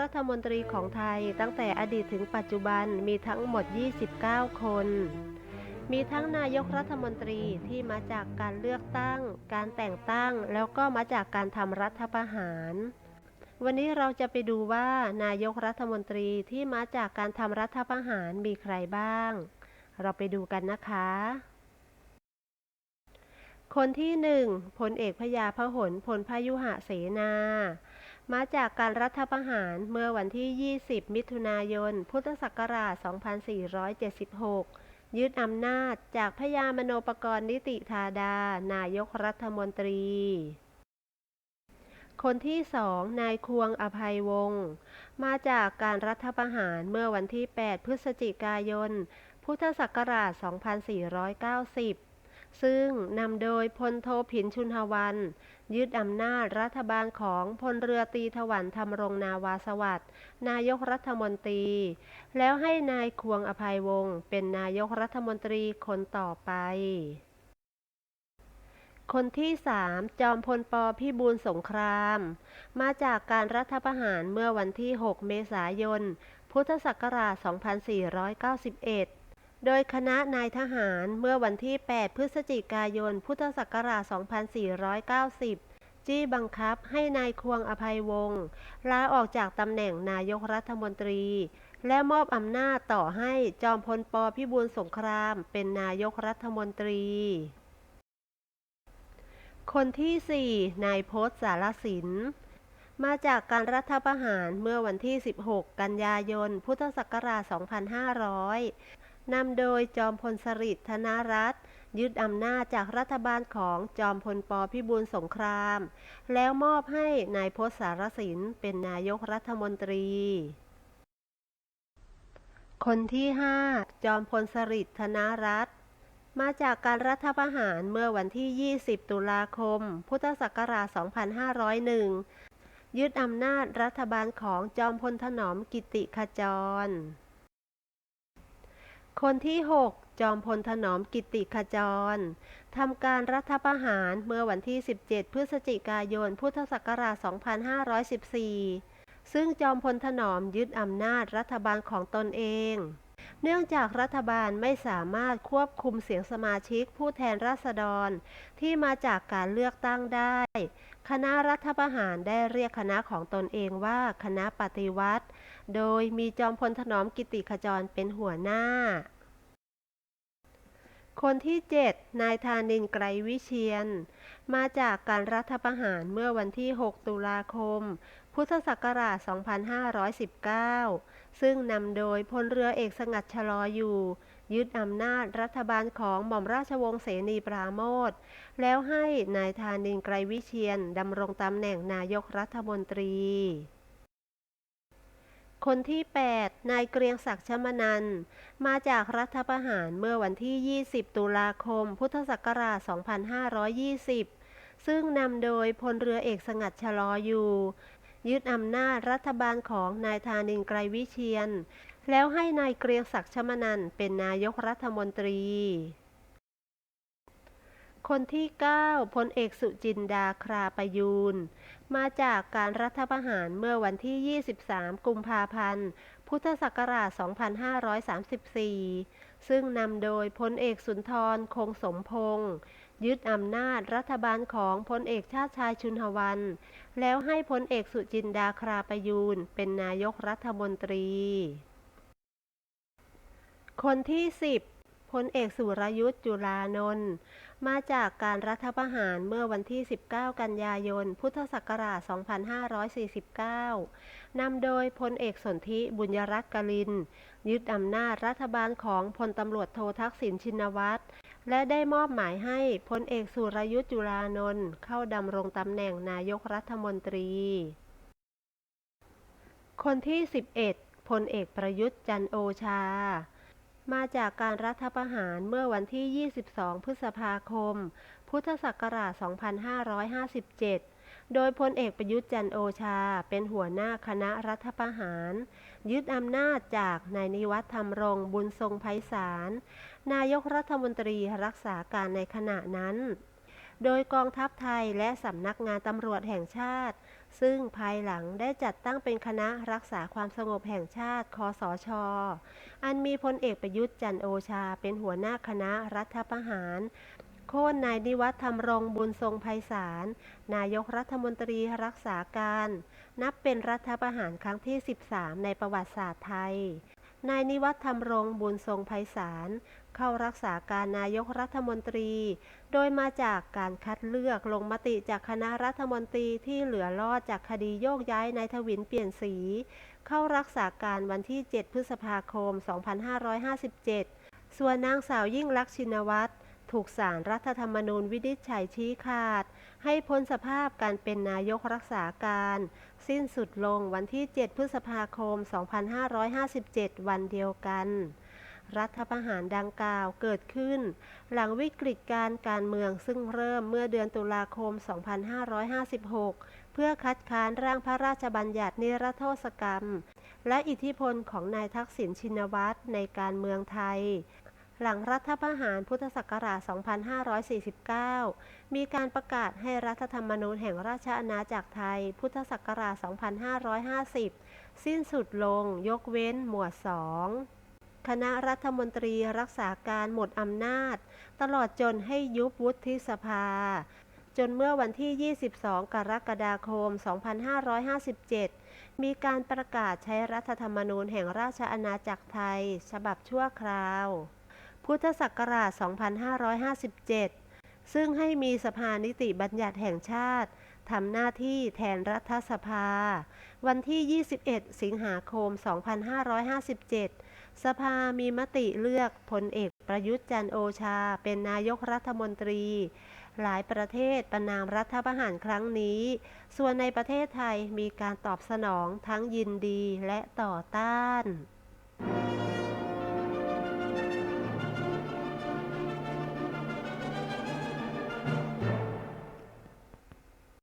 รัฐมนตรีของไทยตั้งแต่อดีตถึงปัจจุบันมีทั้งหมด 29 คน มีทั้งนายกรัฐมนตรีที่มาจากการเลือกตั้ง การแต่งตั้ง แล้วก็มาจากการทำรัฐประหาร วันนี้เราจะไปดูว่านายกรัฐมนตรีที่มาจากการทำรัฐประหารมีใครบ้าง เราไปดูกันนะคะคนที่หนึ่งพลเอกพยาพหลพลพยุหะเสนา มาจากการรัฐประหารเมื่อวันที่ 20 มิถุนายน พุทธศักราช 2476 ยึดอำนาจจากพญามโนปกรณ์นิติธาดา นายกรัฐมนตรี คนที่สองนายควงอภัยวงศ์มาจากการรัฐประหารเมื่อวันที่ 8 พฤศจิกายน พุทธศักราช 2490 ซึ่งนำโดยพลโทผินชุนหวัน ยึดอำนาจรัฐบาลของพลเรือตรีถวันธรรมรงนาวาสวัสด์นายกรัฐมนตรี แล้วให้นายควงอภัยวงศ์เป็นนายกรัฐมนตรีคนต่อไป คนที่สามจอมพลปพิบูลสงคราม มาจากการรัฐประหารเมื่อวันที่ 6 เมษายน พุทธศักราช 2491 โดยคณะนายทหารเมื่อวันที่ 8 พฤศจิกายน พุทธศักราช 2490 จี้บังคับให้นายควงอภัยวงศ์ลาออกจากตำแหน่งนายกรัฐมนตรี และมอบอำนาจต่อให้จอมพลปพิบูลสงครามเป็นนายกรัฐมนตรี คนที่ 4 นายพศสารสินมาจากการรัฐประหารเมื่อวันที่ 16 กันยายน พุทธศักราช 2500 นำโดยจอมพลสฤษดิ์ธนรัตน์ยึดอำนาจจากรัฐบาลของจอมพลปพิบูลสงคราม แล้วมอบให้นายพศสารสินเป็นนายกรัฐมนตรี คนที่ 5 จอมพลสฤษดิ์ธนรัตน์มาจากการรัฐประหารเมื่อวันที่ 20 ตุลาคม พุทธศักราช 2501 ยึดอำนาจรัฐบาลของจอมพลถนอมกิติขจร คนที่6จอมพลถนอมกิติขจรทำการรัฐประหารเมื่อวันที่ 17 พฤศจิกายน พุทธศักราช 2514 ซึ่งจอมพลถนอมยึดอำนาจรัฐบาลของตนเอง เนื่องจากรัฐบาลไม่สามารถควบคุมเสียงสมาชิกผู้แทนราษฎร ที่มาจากการเลือกตั้งได้ คณะรัฐประหารได้เรียกคณะของตนเองว่าคณะปฏิวัติ โดยมีจอมพลถนอมกิติขจรเป็นหัวหน้า คนที่ 7 นายธานินไกรวิเชียน มาจากการรัฐประหารเมื่อวันที่ 6 ตุลาคม พุทธศักราช 2519 ซึ่งนำโดยพลเรือเอกสงัดชะลออยู่ ยึดอำนาจรัฐบาลของหม่อมราชวงศ์เสนีปราโมทแล้วให้นายธานินไกรวิเชียนดำรงตำแหน่งนายกรัฐมนตรี คนที่ 8 นายเกรียงศักดิ์ชมนัน มาจากรัฐประหารเมื่อวันที่ 20 ตุลาคม พุทธศักราช 2520 ซึ่งนำโดยพลเรือเอกสงัดชะลออยู่ ยึดอำนาจรัฐบาลของนายธานินทร์ไกรวิเชียน แล้วให้นายเกรียงศักดิ์ชมนันเป็นนายกรัฐมนตรี คนที่ 9 พลเอกสุจินดาคราประยูน มาจากการรัฐประหารเมื่อวันที่ 23 กุมภาพันธ์ พุทธศักราช 2534 ซึ่งนำโดยพลเอกสุนทร คงสมพงษ์ยึดอำนาจรัฐบาลของพลเอกชาติชายชุนหวัน แล้วให้พลเอกสุจินดาคราประยูนเป็นนายกรัฐมนตรี คนที่ 10พลเอกสุรยุทธ์จุลานนท์ มาจากการรัฐประหารเมื่อวันที่ 19 กันยายน พุทธศักราช 2549 นำโดยพลเอกสนธิบุญยรัตน์กลิน ยึดอำนาจรัฐบาลของพลตำรวจโททักษิณชินวัตร และได้มอบหมายให้พลเอกสุรยุทธ์จุลานนท์เข้าดำรงตำแหน่งนายกรัฐมนตรี คนที่ 11พลเอกประยุทธ์จันโอชา มาจากการรัฐประหารเมื่อวันที่ 22 พฤษภาคม พุทธศักราช 2557 โดยพลเอกประยุทธ์จันโอชา เป็นหัวหน้าคณะรัฐประหาร ยึดอำนาจจากนายนิวัฒน์ธรรมรงค์บุญทรงไพศาล นายกรัฐมนตรีรักษาการในขณะนั้น โดยกองทัพไทยและสำนักงานตำรวจแห่งชาติ ซึ่งภายหลังได้จัดตั้งเป็นคณะรักษาความสงบแห่งชาติ คสช อันมีพลเอกประยุทธ์จันโอชาเป็นหัวหน้าคณะรัฐประหาร โค่นนายนิวัฒน์ธรรมรงบุญทรงไพศาล นายกรัฐมนตรีรักษาการ นับเป็นรัฐประหารครั้งที่ 13 ในประวัติศาสตร์ไทยนายนิวัฒน์ธรรมรงบุญทรงไพศาล เข้ารักษาการนายกรัฐมนตรี โดยมาจากการคัดเลือกลงมติจากคณะรัฐมนตรีที่เหลือรอดจากคดีโยกย้ายนายทวินเปลี่ยนสี เข้ารักษาการวันที่ 7 พฤษภาคม 2557 ส่วนนางสาวยิ่งลักษณ์ชินวัตรถูกศาลรรัฐธรรมนูญวินิจฉัยชี้ขาด ให้พ้นสภาพการเป็นนายกรักษาการ สิ้นสุดลงวันที่ 7 พฤษภาคม 2557 วันเดียวกัน รัฐประหารดังกล่าวเกิดขึ้น หลังวิกฤตการ์การเมืองซึ่งเริ่มเมื่อเดือนตุลาคม 2556 เพื่อคัดค้านร่างพระราชบัญญัตินิรโทษกรรม และอิทธิพลของนายทักษิณชินวัตรในการเมืองไทย หลังรัฐประหารพุทธศักราช 2549 มีการประกาศให้รัฐธรรมนูญแห่งราชอาณาจักรไทย พุทธศักราช 2550 สิ้นสุดลงยกเว้นหมวด 2 คณะรัฐมนตรีรักษาการหมดอำนาจ ตลอดจนให้ยุบวุฒิสภา จนเมื่อวันที่ 22 กรกฎาคม 2557 มีการประกาศใช้รัฐธรรมนูญแห่งราชอาณาจักรไทย ฉบับชั่วคราว พุทธศักราช 2557 ซึ่งให้มีสภานิติบัญญัติแห่งชาติทำหน้าที่แทนรัฐสภา วันที่ 21 สิงหาคม 2557 สภามีมติเลือกพลเอกประยุทธ์จันโอชา เป็นนายกรัฐมนตรี หลายประเทศประนามรัฐประหารครั้งนี้ ส่วนในประเทศไทยมีการตอบสนองทั้งยินดีและต่อต้าน